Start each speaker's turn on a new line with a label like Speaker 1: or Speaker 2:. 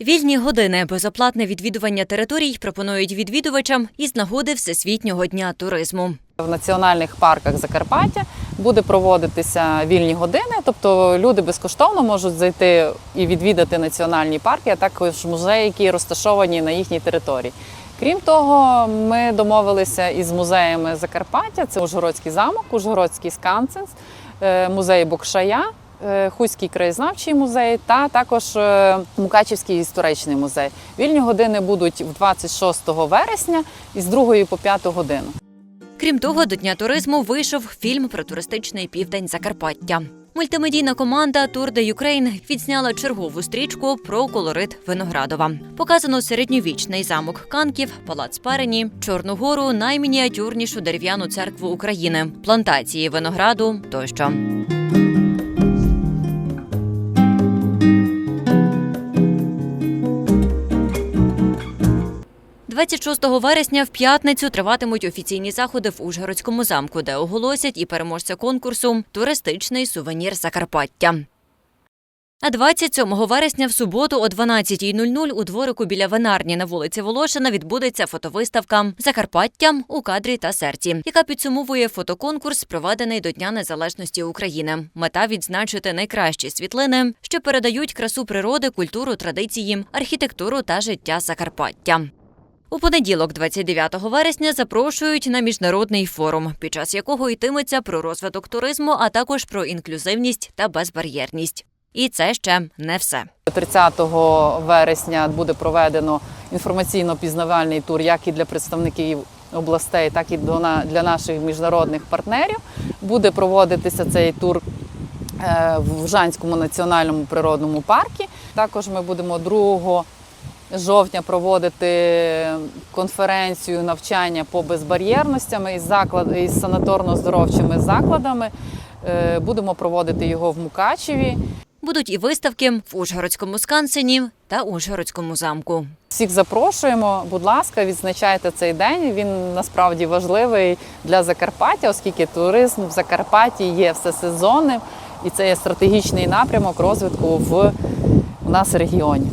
Speaker 1: Вільні години безоплатне відвідування територій пропонують відвідувачам із нагоди Всесвітнього дня туризму.
Speaker 2: В національних парках Закарпаття буде проводитися вільні години, тобто люди безкоштовно можуть зайти і відвідати національні парки, а також музеї, які розташовані на їхній території. Крім того, ми домовилися із музеями Закарпаття: це Ужгородський замок, Ужгородський скансенс, музей Бокшая. Е, Хуський краєзнавчий музей та також е, Мукачівський історичний музей. Вільні години будуть в 26 вересня із 2 по 5 годину.
Speaker 1: Крім того, до дня туризму вийшов фільм про туристичний південь Закарпаття. Мультимедійна команда Tour de Ukraine відзняла чергову стрічку про колорит Виноградова. Показано середньовічний замок Канків, палац Парені, Чорну гору, наймініатюрнішу дерев'яну церкву України, плантації винограду тощо. 26 вересня в п'ятницю триватимуть офіційні заходи в Ужгородському замку, де оголосять і переможця конкурсу Туристичний сувенір Закарпаття. А 27 вересня в суботу о 12.00 у дворику біля винарні на вулиці Волошина відбудеться фотовиставка Закарпаття у кадрі та серці, яка підсумовує фотоконкурс, проведений до Дня Незалежності України. Мета відзначити найкращі світлини, що передають красу природи, культуру, традиції, архітектуру та життя Закарпаття. У понеділок, 29 вересня, запрошують на міжнародний форум, під час якого йтиметься про розвиток туризму, а також про інклюзивність та безбар'єрність. І це ще не все.
Speaker 2: 30 вересня буде проведено інформаційно-пізнавальний тур як і для представників областей, так і для наших міжнародних партнерів. Буде проводитися цей тур е, в Жанському національному природному парку. Також ми будемо 2 жовтня проводити конференцію навчання по безбар'єрностям із заклад із санаторно-здоровчими закладами. Е, Будемо проводити його в Мукачеві.
Speaker 1: Будуть і виставки в Ужгородському скансені та Ужгородському замку.
Speaker 2: Всіх запрошуємо, будь ласка, відзначайте цей день. Він насправді важливий для Закарпаття, оскільки туризм в Закарпатті є всесезонним, і це є стратегічний напрямок розвитку в у нас регіоні.